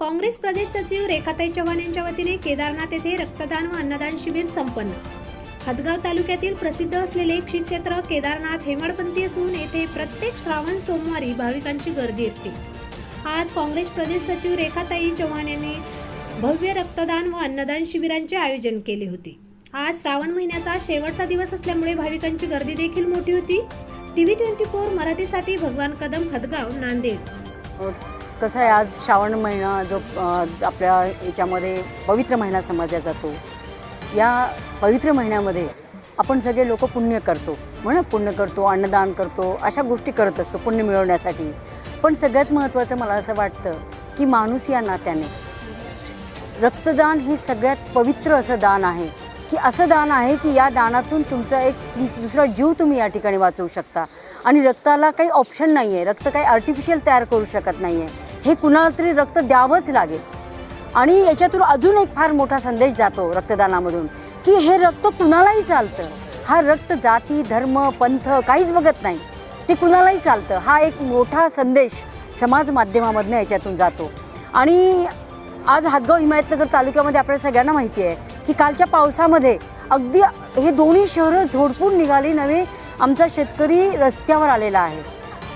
काँग्रेस प्रदेश सचिव रेखाताई चव्हाण यांच्या वतीने केदारनाथ येथे रक्तदान व अन्नदान शिबिर संपन्न. हदगाव तालुक्यातील प्रसिद्ध असलेले श्री क्षेत्र केदारनाथ हेमाडपंथी असून येथे प्रत्येक श्रावण सोमवारी भाविकांची गर्दी असते. आज काँग्रेस प्रदेश सचिव रेखाताई चव्हाण यांनी भव्य रक्तदान व अन्नदान शिबिरांचे आयोजन केले होते. आज श्रावण महिन्याचा शेवटचा दिवस असल्यामुळे भाविकांची गर्दी देखील मोठी होती. टीव्ही ट्वेंटी फोर मराठीसाठी भगवान कदम हदगाव नांदेड. कसं आहे आज श्रावण महिना जो आपल्या याच्यामध्ये पवित्र महिना समजला जातो. या पवित्र महिन्यामध्ये आपण सगळे लोक पुण्य करतो. म्हणा पुण्य करतो अन्नदान करतो अशा गोष्टी करत असतो पुण्य मिळवण्यासाठी. पण सगळ्यात महत्त्वाचं मला असं वाटतं की माणूस या नात्याने. रक्तदान हे सगळ्यात पवित्र असं दान आहे. की असं दान आहे की या दानातून तुमचा एक दुसरा जीव तुम्ही या ठिकाणी वाचवू शकता. आणि रक्ताला काही ऑप्शन नाही आहे रक्त काही आर्टिफिशियल तयार करू शकत नाही आहे हे कुणाला तरी रक्त द्यावंच लागेल. आणि याच्यातून अजून एक फार मोठा संदेश जातो रक्तदानामधून की हे रक्त कुणालाही चालतं. हा रक्त जाती धर्म पंथ काहीच बघत नाही. ते कुणालाही चालतं. हा एक मोठा संदेश समाज माध्यमामधनं याच्यातून जातो. आणि आज हातगाव हिमायतनगर तालुक्यामध्ये आपल्या सगळ्यांना माहिती आहे की कालच्या पावसामध्ये अगदी हे दोन्ही शहरं झोडपून निघाली नव्हे आमचा शेतकरी रस्त्यावर आलेला आहे.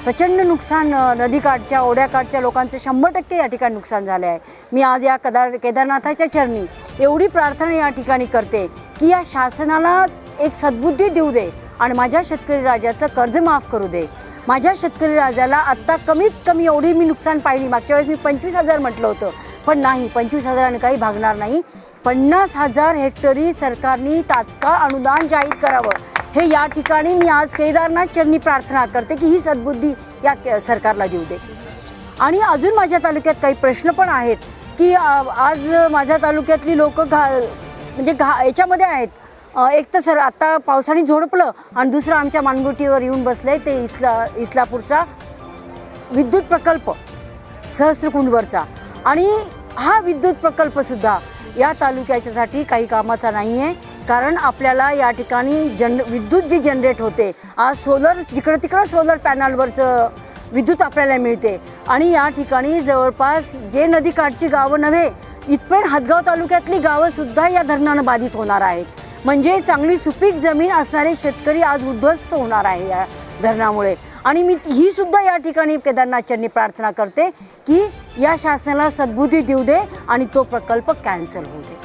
प्रचंड नुकसान नदीकाठच्या ओढ्याकाठच्या लोकांचं शंभर टक्के या ठिकाणी नुकसान झालं आहे. मी आज या कदार केदारनाथाच्या चरणी एवढी प्रार्थना या ठिकाणी करते की या शासनाला एक सद्बुद्धी देऊ दे आणि माझ्या शेतकरी राजाचं कर्ज माफ करू दे. माझ्या शेतकरी राजाला आत्ता कमीत कमी एवढी मी नुकसान पाहिली. मागच्या वेळेस मी पंचवीस हजार म्हटलं होतं पण नाही पंचवीस हजाराने काही भागणार नाही. पन्नास हजार हेक्टरी सरकारने तात्काळ अनुदान जाहीर करावं. हे या ठिकाणी मी आज केदारनाथ चरणी प्रार्थना करते की ही सद्बुद्धी या के- सरकारला देऊ दे. आणि अजून माझ्या तालुक्यात काही प्रश्न पण आहेत की आज माझ्या तालुक्यातली लोक घा म्हणजे घा याच्यामध्ये आहेत. एक तर सर आत्ता पावसाने झोडपलं आणि दुसरं आमच्या मानगुटीवर येऊन बसले ते इस्ला इस्लापूरचा विद्युत प्रकल्प सहस्त्रकुंडवरचा. आणि हा विद्युत प्रकल्पसुद्धा या तालुक्याच्यासाठी काही कामाचा नाही आहे कारण आपल्याला या ठिकाणी जन विद्युत जी जनरेट होते आज सोलर जिकडं तिकडं सोलर पॅनलवरचं विद्युत आपल्याला मिळते. आणि या ठिकाणी जवळपास जे नदीकाठची गावं नव्हे इथपर्यंत हदगाव तालुक्यातली गावंसुद्धा या धरणानं बाधित होणार आहेत. म्हणजे चांगली सुपीक जमीन असणारे शेतकरी आज उद्ध्वस्त होणार आहे या धरणामुळे. आणि मी ही सुद्धा या ठिकाणी केदारनाथच्यांनी प्रार्थना करते की या शासनाला सद्बुद्धी देऊ दे आणि तो प्रकल्प कॅन्सल होऊ दे.